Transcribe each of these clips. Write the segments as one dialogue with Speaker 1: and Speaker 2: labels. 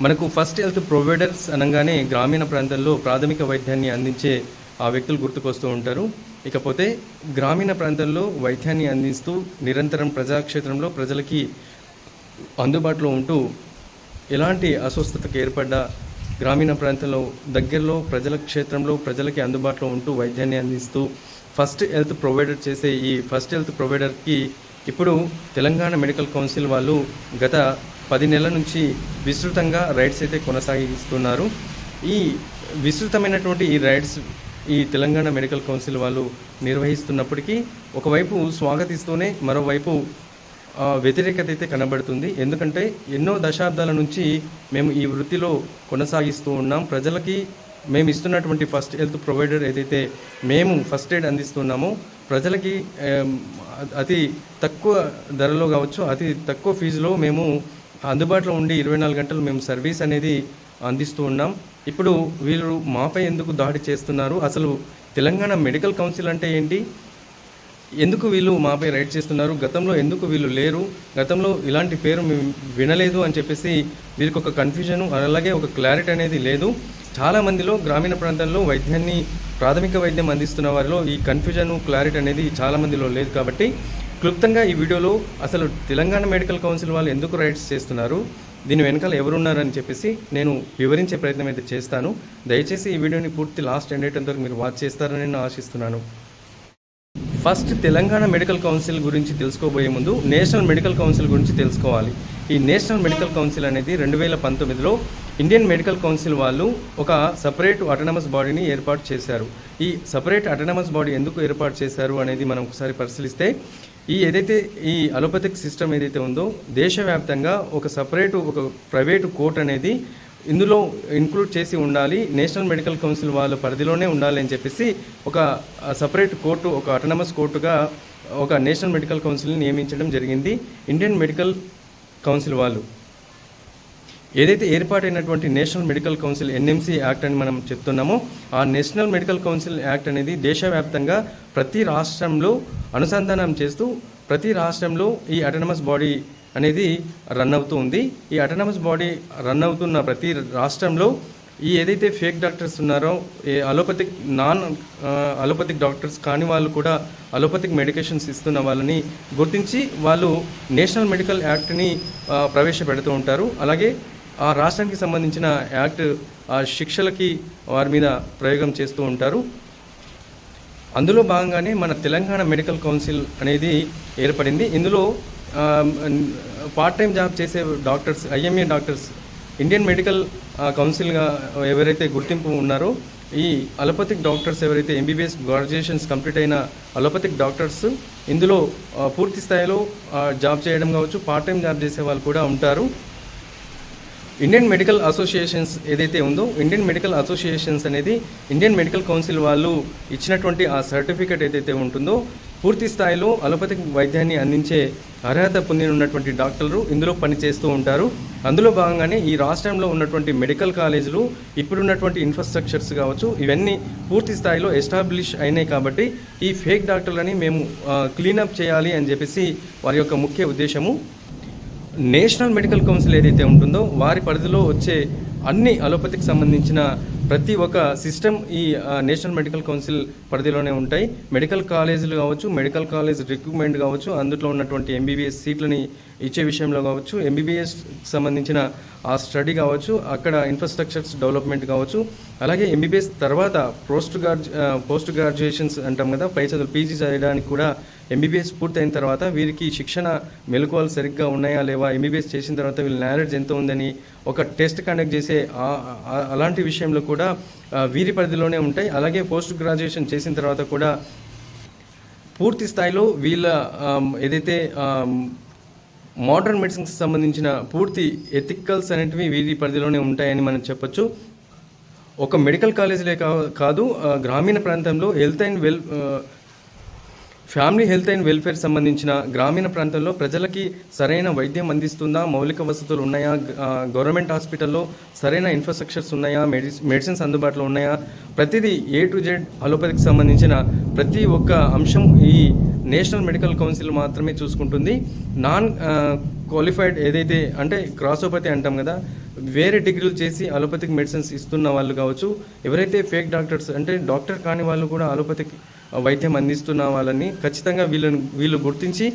Speaker 1: మనకు first health providers అనగానే గ్రామీణ ప్రాంతాల్లో ప్రాథమిక వైద్యాన్ని అందించే ఆ వ్యక్తులు గుర్తుకొస్తూ ఉంటారు. ఇకపోతే గ్రామీణ ప్రాంతాల్లో వైద్యాన్ని అందిస్తూ నిరంతరం ప్రజాక్షేత్రంలో ప్రజలకి అందుబాటులో ఉంటూ ఎలాంటి అస్వస్థతకు ఏర్పడ్డ గ్రామీణ ప్రాంతంలో దగ్గరలో ప్రజల క్షేత్రంలో ప్రజలకి అందుబాటులో ఉంటూ వైద్యాన్ని అందిస్తూ ఫస్ట్ హెల్త్ ప్రొవైడర్ చేసే ఈ ఫస్ట్ హెల్త్ ప్రొవైడర్కి ఇప్పుడు తెలంగాణ మెడికల్ కౌన్సిల్ వాళ్ళు గత పది నెలల నుంచి విస్తృతంగా రైడ్స్ అయితే కొనసాగిస్తున్నారు. ఈ విస్తృతమైనటువంటి ఈ రైడ్స్ ఈ తెలంగాణ మెడికల్ కౌన్సిల్ వాళ్ళు నిర్వహిస్తున్నప్పటికీ ఒకవైపు స్వాగతిస్తూనే మరోవైపు వ్యతిరేకత అయితే కనబడుతుంది. ఎందుకంటే ఎన్నో దశాబ్దాల నుంచి మేము ఈ వృత్తిలో కొనసాగిస్తూ ఉన్నాం. ప్రజలకి మేము ఇస్తున్నటువంటి ఫస్ట్ హెల్త్ ప్రొవైడర్ ఏదైతే మేము ఫస్ట్ ఎయిడ్ అందిస్తున్నామో ప్రజలకి అతి తక్కువ ధరలో కావచ్చు అతి తక్కువ ఫీజులో మేము అందుబాటులో ఉండి ఇరవై నాలుగు గంటలు మేము సర్వీస్ అనేది అందిస్తూ ఉన్నాం. ఇప్పుడు వీళ్ళు మాపై ఎందుకు దాడి చేస్తున్నారు? అసలు తెలంగాణ మెడికల్ కౌన్సిల్ అంటే ఏంటి? ఎందుకు వీళ్ళు మాపై రైడ్ చేస్తున్నారు? గతంలో ఎందుకు వీళ్ళు లేరు? గతంలో ఇలాంటి పేరు మేము వినలేదు అని చెప్పేసి వీరికి ఒక కన్ఫ్యూజన్ అలాగే ఒక క్లారిటీ అనేది లేదు. చాలా మందిలో గ్రామీణ ప్రాంతాల్లో వైద్యాన్ని ప్రాథమిక వైద్యం అందిస్తున్న వారిలో ఈ కన్ఫ్యూజన్ క్లారిటీ అనేది చాలా మందిలో లేదు కాబట్టి క్లుప్తంగా ఈ వీడియోలో అసలు తెలంగాణ మెడికల్ కౌన్సిల్ వాళ్ళు ఎందుకు రైడ్స్ చేస్తున్నారు? దీని వెనకాల ఎవరున్నారని చెప్పేసి నేను వివరించే ప్రయత్నం అయితే చేస్తాను. దయచేసి ఈ వీడియోని పూర్తి లాస్ట్ ఎండ్ వరకు మీరు వాచ్ చేస్తారని నేను ఆశిస్తున్నాను. ఫస్ట్ తెలంగాణ మెడికల్ కౌన్సిల్ గురించి తెలుసుకోబోయే ముందు నేషనల్ మెడికల్ కౌన్సిల్ గురించి తెలుసుకోవాలి. ఈ నేషనల్ మెడికల్ కౌన్సిల్ అనేది రెండు వేల పంతొమ్మిదిలో ఇండియన్ మెడికల్ కౌన్సిల్ వాళ్ళు ఒక సపరేట్ అటనమస్ బాడీని ఏర్పాటు చేశారు. ఈ సపరేట్ అటానమస్ బాడీ ఎందుకు ఏర్పాటు చేశారు అనేది మనం ఒకసారి పరిశీలిస్తే ఈ ఏదైతే ఈ అలోపతిక్ సిస్టమ్ ఏదైతే ఉందో దేశవ్యాప్తంగా ఒక సపరేట్ ఒక ప్రైవేటు కోర్ట్ అనేది ఇందులో ఇంక్లూడ్ చేసి ఉండాలి. నేషనల్ మెడికల్ కౌన్సిల్ వాళ్ళ పరిధిలోనే ఉండాలి అని చెప్పేసి ఒక సపరేట్ కోర్టు ఒక అటనమస్ కోర్టుగా ఒక నేషనల్ మెడికల్ కౌన్సిల్ని నియమించడం జరిగింది. ఇండియన్ మెడికల్ కౌన్సిల్ వాళ్ళు ఏదైతే ఏర్పాటైనటువంటి national medical council NMC act అని మనం చెప్తున్నామో ఆ నేషనల్ మెడికల్ కౌన్సిల్ యాక్ట్ అనేది దేశవ్యాప్తంగా ప్రతి రాష్ట్రంలో అనుసంధానం చేస్తూ ప్రతి రాష్ట్రంలో ఈ అటనమస్ బాడీ అనేది రన్ అవుతూ ఉంది. ఈ అటనమస్ బాడీ రన్ అవుతున్న ప్రతి రాష్ట్రంలో ఈ ఏదైతే ఫేక్ డాక్టర్స్ ఉన్నారో ఏ అలోపతిక్ నాన్ అలోపతిక్ డాక్టర్స్ కాని వాళ్ళు కూడా అలోపతిక్ మెడికేషన్స్ ఇస్తున్న వాళ్ళని గుర్తించి వాళ్ళు నేషనల్ మెడికల్ యాక్ట్ని ప్రవేశపెడుతూ ఉంటారు. అలాగే ఆ రాష్ట్రానికి సంబంధించిన యాక్ట్ ఆ శిక్షలకి వారి మీద ప్రయోగం చేస్తూ ఉంటారు. అందులో భాగంగానే మన తెలంగాణ మెడికల్ కౌన్సిల్ అనేది ఏర్పడింది. ఇందులో పార్ట్ టైం జాబ్ చేసే doctors IMA doctors Indian medical కౌన్సిల్గా ఎవరైతే గుర్తింపు ఉన్నారో ఈ అలోపతిక్ డాక్టర్స్ ఎవరైతే ఎంబీబీఎస్ గ్రాడ్యుయేషన్స్ కంప్లీట్ అయిన అలోపతిక్ డాక్టర్స్ ఇందులో పూర్తి స్థాయిలో జాబ్ చేయడం కావచ్చు పార్ట్ టైం జాబ్ చేసే వాళ్ళు కూడా ఉంటారు. ఇండియన్ మెడికల్ అసోసియేషన్స్ ఏదైతే ఉందో ఇండియన్ మెడికల్ అసోసియేషన్స్ అనేది ఇండియన్ మెడికల్ కౌన్సిల్ వాళ్ళు ఇచ్చినటువంటి ఆ సర్టిఫికేట్ ఏదైతే ఉంటుందో పూర్తి స్థాయిలో అలోపతిక్ వైద్యాన్ని అందించే అర్హత పొందిన ఉన్నటువంటి డాక్టర్లు ఇందులో పనిచేస్తూ ఉంటారు. అందులో భాగంగానే ఈ రాష్ట్రంలో ఉన్నటువంటి మెడికల్ కాలేజీలు ఇప్పుడున్నటువంటి ఇన్ఫ్రాస్ట్రక్చర్స్ కావచ్చు ఇవన్నీ పూర్తి స్థాయిలో ఎస్టాబ్లిష్ అయినాయి కాబట్టి ఈ ఫేక్ డాక్టర్లని మేము క్లీనప్ చేయాలి అని చెప్పేసి వారి యొక్క ముఖ్య ఉద్దేశము. నేషనల్ మెడికల్ కౌన్సిల్ ఏదైతే ఉంటుందో వారి పరిధిలో వచ్చే అన్ని అలోపతికి సంబంధించిన ప్రతి ఒక్క సిస్టమ్ ఈ నేషనల్ మెడికల్ కౌన్సిల్ పరిధిలోనే ఉంటాయి. మెడికల్ కాలేజీలు కావచ్చు మెడికల్ కాలేజ్ రిక్రూట్మెంట్ కావచ్చు అందులో ఉన్నటువంటి ఎంబీబీఎస్ సీట్లని ఇచ్చే విషయంలో కావచ్చు ఎంబీబీఎస్ సంబంధించిన ఆ స్టడీ కావచ్చు అక్కడ ఇన్ఫ్రాస్ట్రక్చర్స్ డెవలప్మెంట్ కావచ్చు అలాగే ఎంబీబీఎస్ తర్వాత పోస్ట్ గ్రాడ్యు పోస్ట్ గ్రాడ్యుయేషన్స్ అంటాం కదా పై చదువులు పీజీ చదవడానికి కూడా ఎంబీబీఎస్ పూర్తయిన తర్వాత వీరికి శిక్షణ మెలకువలు సరిగ్గా ఉన్నాయా లేవా? ఎంబీబీఎస్ చేసిన తర్వాత వీళ్ళ నాలెడ్జ్ ఎంత ఉందని ఒక టెస్ట్ కండక్ట్ చేసే అలాంటి విషయంలో కూడా వీరి పరిధిలోనే ఉంటాయి. అలాగే పోస్ట్ గ్రాడ్యుయేషన్ చేసిన తర్వాత కూడా పూర్తి స్థాయిలో వీళ్ళ ఏదైతే మోడర్న్ మెడిసిన్స్ సంబంధించిన పూర్తి ఎథికల్స్ అనేటివి వీరి పరిధిలోనే ఉంటాయని మనం చెప్పొచ్చు. ఒక మెడికల్ కాలేజీలే కాదు గ్రామీణ ప్రాంతంలో health and well family health and welfare సంబంధించిన గ్రామీణ ప్రాంతాల్లో ప్రజలకి సరైన వైద్యం అందిస్తుందా? మౌలిక వసతులు ఉన్నాయా? గవర్నమెంట్ హాస్పిటల్లో సరైన ఇన్ఫ్రాస్ట్రక్చర్స్ ఉన్నాయా? మెడి మెడిసిన్స్ అందుబాటులో ఉన్నాయా? ప్రతిదీ ఏ టు జెడ్ అలోపతికి సంబంధించిన ప్రతి ఒక్క అంశం ఈ నేషనల్ మెడికల్ కౌన్సిల్ మాత్రమే చూసుకుంటుంది. నాన్ క్వాలిఫైడ్ ఏదైతే అంటే క్రాసోపతి అంటాం కదా వేరే డిగ్రీలు చేసి అలోపతిక్ మెడిసిన్స్ ఇస్తున్న వాళ్ళు కావచ్చు ఎవరైతే ఫేక్ డాక్టర్స్ అంటే డాక్టర్ కాని వాళ్ళు కూడా అలోపతిక్ వైద్యం అందిస్తున్న వాళ్ళని ఖచ్చితంగా వీళ్ళని వీళ్ళు గుర్తించి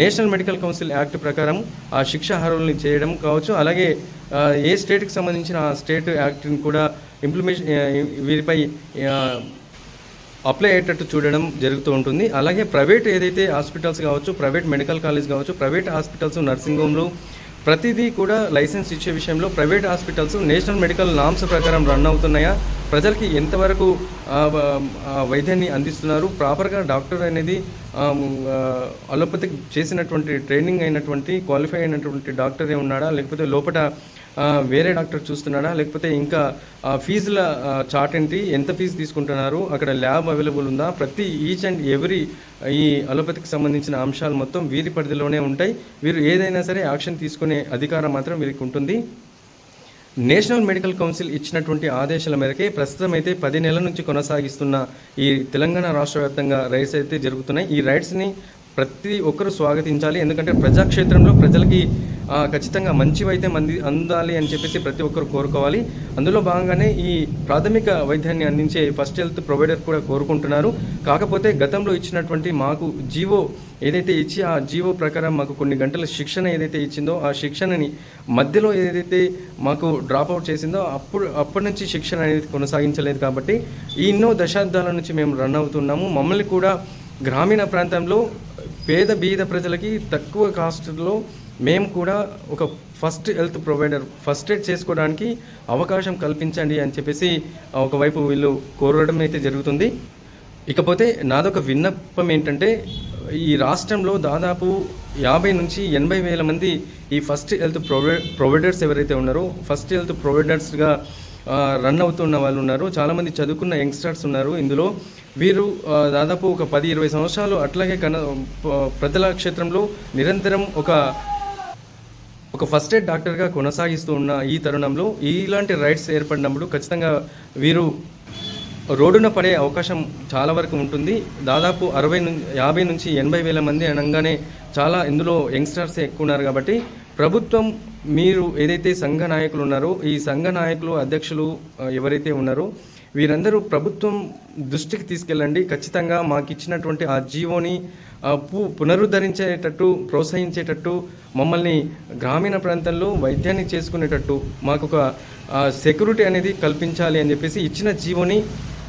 Speaker 1: నేషనల్ మెడికల్ కౌన్సిల్ యాక్ట్ ప్రకారం ఆ శిక్ష అర్హుల్ని చేయడం కావచ్చు. అలాగే ఏ స్టేట్కి సంబంధించిన ఆ స్టేట్ యాక్ట్ని కూడా ఇంప్లిమేషన్ వీరిపై అప్లై అయ్యేటట్టు చూడడం జరుగుతూ ఉంటుంది. అలాగే ప్రైవేట్ ఏదైతే హాస్పిటల్స్ కావచ్చు ప్రైవేట్ మెడికల్ కాలేజ్ కావచ్చు ప్రైవేట్ హాస్పిటల్స్ నర్సింగ్ హోమ్లు ప్రతిదీ కూడా లైసెన్స్ ఇచ్చే విషయంలో private hospitals national medical norms ప్రకారం రన్ అవుతున్నాయా? ప్రజలకి ఎంతవరకు వైద్యాన్ని అందిస్తున్నారు? ప్రాపర్గా డాక్టర్ అనేది అలోపతిక్ చేసినటువంటి ట్రైనింగ్ అయినటువంటి క్వాలిఫై అయినటువంటి డాక్టరే ఉన్నాడా? లేకపోతే లోపల వేరే డాక్టర్ చూస్తున్నాడా? లేకపోతే ఇంకా ఫీజుల చార్ట్ ఏంటి? ఎంత ఫీజు తీసుకుంటున్నారు? అక్కడ ల్యాబ్ అవైలబుల్ ఉందా? ప్రతి ఈచ్ అండ్ ఎవ్రీ ఈ అలోపతికి సంబంధించిన అంశాలు మొత్తం వీరి పరిధిలోనే ఉంటాయి. వీరు ఏదైనా సరే యాక్షన్ తీసుకునే అధికారం మాత్రం వీరికి ఉంటుంది. నేషనల్ మెడికల్ కౌన్సిల్ ఇచ్చినటువంటి ఆదేశాల మేరకే ప్రస్తుతం అయితే పది నెలల నుంచి కొనసాగిస్తున్న ఈ తెలంగాణ రాష్ట్ర వ్యాప్తంగా రైడ్స్ అయితే జరుగుతున్నాయి. ఈ రైడ్స్ని ప్రతి ఒక్కరూ స్వాగతించాలి. ఎందుకంటే ప్రజాక్షేత్రంలో ప్రజలకి ఖచ్చితంగా మంచి వైద్యం అంది అందాలి అని చెప్పేసి ప్రతి ఒక్కరు కోరుకోవాలి. అందులో భాగంగానే ఈ ప్రాథమిక వైద్యాన్ని అందించే ఫస్ట్ హెల్త్ ప్రొవైడర్ కూడా కోరుకుంటున్నారు. కాకపోతే గతంలో ఇచ్చినటువంటి మాకు జీవో ఏదైతే ఇచ్చి ఆ జీవో ప్రకారం మాకు కొన్ని గంటల శిక్షణ ఏదైతే ఇచ్చిందో ఆ శిక్షణని మధ్యలో ఏదైతే మాకు డ్రాప్ అవుట్ చేసిందో అప్పుడు అప్పటి నుంచి శిక్షణ అనేది కొనసాగించలేదు కాబట్టి ఎన్నో దశాబ్దాల నుంచి మేము రన్ అవుతున్నాము. మమ్మల్ని కూడా గ్రామీణ ప్రాంతంలో పేద బీద ప్రజలకి తక్కువ కాస్ట్లో మేము కూడా ఒక first health provider first aid చేసుకోవడానికి అవకాశం కల్పించండి అని చెప్పేసి ఒకవైపు వీళ్ళు కోరడం అయితే జరుగుతుంది. ఇకపోతే నాదొక విన్నపం ఏంటంటే ఈ రాష్ట్రంలో దాదాపు యాభై నుంచి ఎనభై వేల మంది ఈ ఫస్ట్ హెల్త్ ప్రొవై ప్రొవైడర్స్ ఎవరైతే ఉన్నారో ఫస్ట్ హెల్త్ ప్రొవైడర్స్గా రన్ అవుతున్న వాళ్ళు ఉన్నారు. చాలామంది చదువుకున్న యంగ్స్టర్స్ ఉన్నారు. ఇందులో వీరు దాదాపు ఒక పది ఇరవై సంవత్సరాలు అట్లాగే కన ప్రజల క్షేత్రంలో నిరంతరం ఒక ఒక ఫస్ట్ ఎయిడ్ డాక్టర్గా కొనసాగిస్తూ ఉన్న ఈ తరుణంలో ఇలాంటి రైట్స్ ఏర్పడినప్పుడు ఖచ్చితంగా వీరు రోడ్డున పడే అవకాశం చాలా వరకు ఉంటుంది. దాదాపు అరవై నుంచి యాభై నుంచి ఎనభై వేల మంది అనగానే చాలా ఇందులో యంగ్స్టర్స్ ఎక్కువ ఉన్నారు కాబట్టి ప్రభుత్వం మీరు ఏదైతే సంఘ నాయకులు ఉన్నారో ఈ సంఘ నాయకులు అధ్యక్షులు ఎవరైతే ఉన్నారో వీరందరూ ప్రభుత్వం దృష్టికి తీసుకెళ్ళండి. ఖచ్చితంగా మాకు ఇచ్చినటువంటి ఆ జీవోని పు- పునరుద్ధరించేటట్టు ప్రోత్సహించేటట్టు మమ్మల్ని గ్రామీణ ప్రాంతంలో వైద్యాన్ని చేసుకునేటట్టు మాకు ఒక సెక్యూరిటీ అనేది కల్పించాలి అని చెప్పేసి ఇచ్చిన జీవోని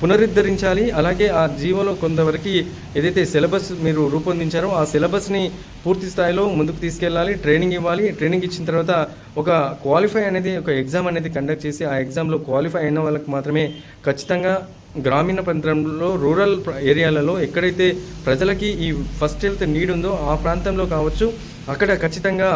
Speaker 1: పునరుద్ధరించాలి. అలాగే ఆ జీవోలో కొంతవరకు ఏదైతే సిలబస్ మీరు రూపొందించారో ఆ సిలబస్ని పూర్తి స్థాయిలో ముందుకు తీసుకెళ్ళాలి ట్రైనింగ్ ఇవ్వాలి. ట్రైనింగ్ ఇచ్చిన తర్వాత ఒక క్వాలిఫై అనేది ఒక ఎగ్జామ్ అనేది కండక్ట్ చేసి ఆ ఎగ్జామ్లో క్వాలిఫై అయిన వాళ్ళకి మాత్రమే ఖచ్చితంగా గ్రామీణ ప్రాంతంలో రూరల్ ఏరియాలలో ఎక్కడైతే ప్రజలకి ఈ ఫస్ట్ హెల్త్ నీడ్ ఉందో ఆ ప్రాంతంలో కావచ్చు అక్కడ ఖచ్చితంగా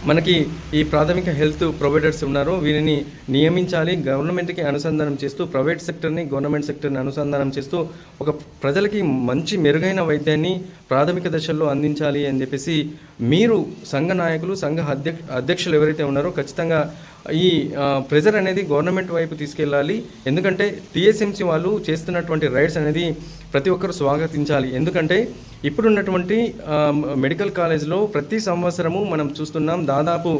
Speaker 1: మనకి ఈ ప్రాథమిక హెల్త్ ప్రొవైడర్స్ ఉన్నారో వీరిని నియమించాలి గవర్నమెంట్కి అనుసంధానం చేస్తూ ప్రైవేట్ సెక్టర్ని గవర్నమెంట్ సెక్టర్ని అనుసంధానం చేస్తూ ఒక ప్రజలకి మంచి మెరుగైన వైద్యాన్ని ప్రాథమిక దశల్లో అందించాలి అని చెప్పేసి మీరు సంఘ నాయకులు సంఘ అధ్యక్ష అధ్యక్షులు ఎవరైతే ఉన్నారో ఖచ్చితంగా ఈ ప్రెజర్ అనేది గవర్నమెంట్ వైపు తీసుకెళ్ళాలి. ఎందుకంటే టీఎస్ఎంసీ వాళ్ళు చేస్తున్నటువంటి రైడ్స్ అనేది ప్రతి ఒక్కరు స్వాగతించాలి. ఎందుకంటే ఇప్పుడున్నటువంటి మెడికల్ కాలేజ్లో ప్రతి సంవత్సరము మనం చూస్తున్నాం దాదాపు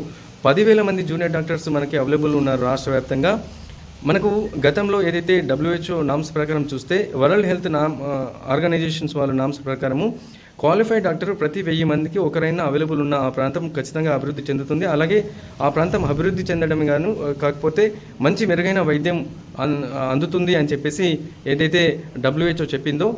Speaker 1: పదివేల మంది జూనియర్ డాక్టర్స్ మనకి అవైలబుల్ ఉన్నారు రాష్ట్ర వ్యాప్తంగా. మనకు గతంలో ఏదైతే డబ్ల్యూహెచ్ఓ నామ్స్ ప్రకారం చూస్తే వరల్డ్ హెల్త్ నామ్ ఆర్గనైజేషన్స్ వాళ్ళ నామ్స్ ప్రకారము క్వాలిఫైడ్ డాక్టర్ ప్రతి వెయ్యి మందికి ఒకరైనా అవైలబుల్ ఉన్న ఆ ప్రాంతం ఖచ్చితంగా అభివృద్ధి చెందుతుంది. అలాగే ఆ ప్రాంతం అభివృద్ధి చెందడం గాను కాకపోతే మంచి మెరుగైన వైద్యం అన్- అందుతుంది అని చెప్పేసి ఏదైతే డబ్ల్యూహెచ్ఓ చెప్పిందో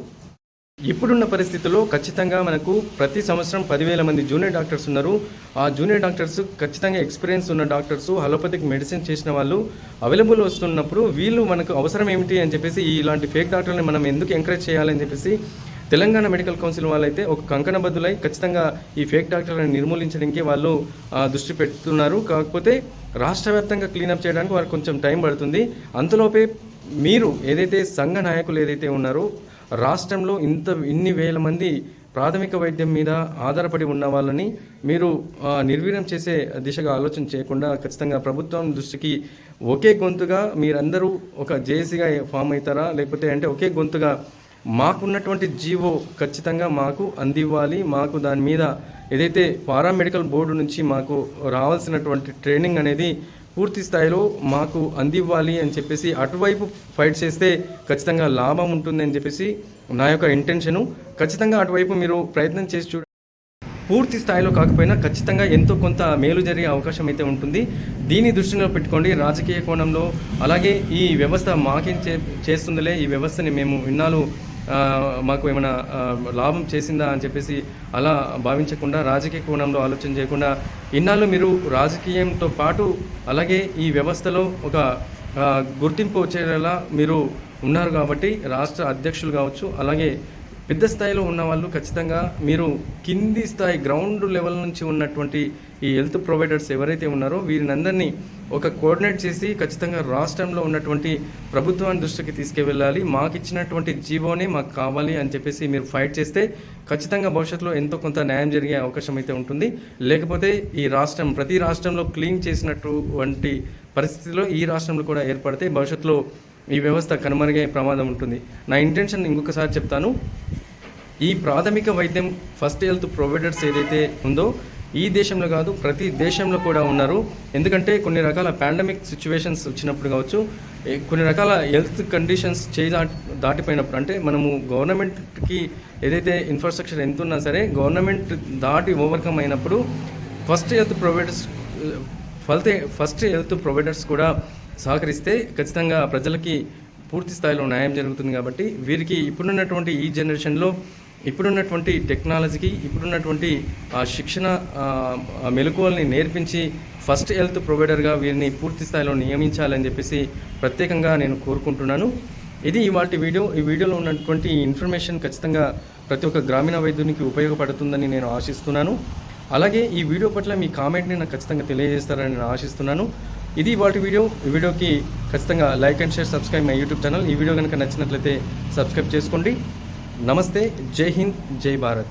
Speaker 1: ఇప్పుడున్న పరిస్థితుల్లో ఖచ్చితంగా మనకు ప్రతి సంవత్సరం పదివేల మంది జూనియర్ డాక్టర్స్ ఉన్నారు. ఆ జూనియర్ డాక్టర్స్ ఖచ్చితంగా ఎక్స్పీరియన్స్ ఉన్న డాక్టర్స్ అలోపతిక్ మెడిసిన్ చేసిన వాళ్ళు అవైలబుల్ వస్తున్నప్పుడు వీళ్ళు మనకు అవసరం ఏమిటి అని చెప్పేసి ఇలాంటి ఫేక్ డాక్టర్ని మనం ఎందుకు ఎంకరేజ్ చేయాలని చెప్పేసి తెలంగాణ మెడికల్ కౌన్సిల్ వాళ్ళైతే ఒక కంకణబద్దులై ఖచ్చితంగా ఈ ఫేక్ డాక్టర్లను నిర్మూలించడానికి వాళ్ళు దృష్టి పెడుతున్నారు. కాకపోతే రాష్ట్ర వ్యాప్తంగా క్లీనప్ చేయడానికి వారికి కొంచెం టైం పడుతుంది. అంతలోపే మీరు ఏదైతే సంఘ నాయకులు ఏదైతే ఉన్నారో రాష్ట్రంలో ఇంత ఇన్ని వేల మంది ప్రాథమిక వైద్యం మీద ఆధారపడి ఉన్న వాళ్ళని మీరు నిర్వీర్యం చేసే దిశగా ఆలోచన చేయకుండా ఖచ్చితంగా ప్రభుత్వం దృష్టికి ఒకే గొంతుగా మీరందరూ ఒక జేఏసీగా ఫామ్ అవుతారా? లేకపోతే అంటే ఒకే గొంతుగా మాకున్నటువంటి జీవో ఖచ్చితంగా మాకు అందివ్వాలి. మాకు దాని మీద ఏదైతే పారామెడికల్ బోర్డు నుంచి మాకు రావాల్సినటువంటి ట్రైనింగ్ అనేది పూర్తి స్థాయిలో మాకు అందివ్వాలి అని చెప్పేసి అటువైపు ఫైట్ చేస్తే ఖచ్చితంగా లాభం ఉంటుంది అని చెప్పేసి నా యొక్క ఇంటెన్షను ఖచ్చితంగా అటువైపు మీరు ప్రయత్నం చేసి చూడ పూర్తి స్థాయిలో కాకపోయినా ఖచ్చితంగా ఎంతో కొంత మేలు జరిగే అవకాశం అయితే ఉంటుంది. దీన్ని దృష్టిలో పెట్టుకోండి. రాజకీయ కోణంలో అలాగే ఈ వ్యవస్థ మాకేం చే చేస్తుందిలే ఈ వ్యవస్థని మేము ఇన్నాళ్ళు మాకు ఏమైనా లాభం చేసిందా అని చెప్పేసి అలా భావించకుండా రాజకీయ కోణంలో ఆలోచన చేయకుండా ఇన్నాళ్ళు మీరు రాజకీయంతో పాటు అలాగే ఈ వ్యవస్థలో ఒక గుర్తింపు వచ్చేలా మీరు ఉన్నారు కాబట్టి రాష్ట్ర అధ్యక్షులు కావచ్చు అలాగే పెద్ద స్థాయిలో ఉన్న వాళ్ళు ఖచ్చితంగా మీరు కింది స్థాయి గ్రౌండ్ లెవెల్ నుంచి ఉన్నటువంటి ఈ హెల్త్ ప్రొవైడర్స్ ఎవరైతే ఉన్నారో వీరినందరినీ ఒక కోఆర్డినేట్ చేసి ఖచ్చితంగా రాష్ట్రంలో ఉన్నటువంటి ప్రభుత్వాన్ని దృష్టికి తీసుకువెళ్ళాలి మాకు ఇచ్చినటువంటి జీవోనే మాకు కావాలి అని చెప్పేసి మీరు ఫైట్ చేస్తే ఖచ్చితంగా భవిష్యత్తులో ఎంతో కొంత న్యాయం జరిగే అవకాశం అయితే ఉంటుంది. లేకపోతే ఈ రాష్ట్రం ప్రతి రాష్ట్రంలో క్లీన్ చేసినటువంటి పరిస్థితిలో ఈ రాష్ట్రంలో కూడా ఏర్పడితే భవిష్యత్తులో ఈ వ్యవస్థ కనుమరుగే ప్రమాదం ఉంటుంది. నా ఇంటెన్షన్ ఇంకొకసారి చెప్తాను. ఈ ప్రాథమిక వైద్యం ఫస్ట్ హెల్త్ ప్రొవైడర్స్ ఏదైతే ఉందో ఈ దేశంలో కాదు ప్రతి దేశంలో కూడా ఉన్నారు. ఎందుకంటే కొన్ని రకాల పాండమిక్ సిచ్యువేషన్స్ వచ్చినప్పుడు కావచ్చు కొన్ని రకాల హెల్త్ కండిషన్స్ చేయి దాటిపోయినప్పుడు అంటే మనము గవర్నమెంట్కి ఏదైతే ఇన్ఫ్రాస్ట్రక్చర్ ఎంత ఉన్నా సరే గవర్నమెంట్ దాటి ఓవర్కమ్ అయినప్పుడు first health providers first first health providers కూడా సహకరిస్తే ఖచ్చితంగా ప్రజలకి పూర్తి స్థాయిలో న్యాయం జరుగుతుంది కాబట్టి వీరికి ఇప్పుడున్నటువంటి ఈ జనరేషన్లో ఇప్పుడున్నటువంటి టెక్నాలజీకి ఇప్పుడున్నటువంటి ఆ శిక్షణ మెలకువల్ని నేర్పించి ఫస్ట్ హెల్త్ ప్రొవైడర్గా వీరిని పూర్తి స్థాయిలో నియమించాలని చెప్పేసి ప్రత్యేకంగా నేను కోరుకుంటున్నాను. ఇది ఇవాటి వీడియో ఈ వీడియోలో ఉన్నటువంటి ఇన్ఫర్మేషన్ ఖచ్చితంగా ప్రతి ఒక్క గ్రామీణ వైద్యునికి ఉపయోగపడుతుందని నేను ఆశిస్తున్నాను. అలాగే ఈ వీడియో పట్ల మీ కామెంట్ని నాకు ఖచ్చితంగా తెలియజేస్తారని నేను ఆశిస్తున్నాను. ఇది వాటి వీడియో ఈ వీడియోకి ఖచ్చితంగా like and share subscribe my YouTube channel. ఈ వీడియో కనుక నచ్చినట్లయితే సబ్స్క్రైబ్ చేసుకోండి. नमस्ते जय हिंद जय भारत।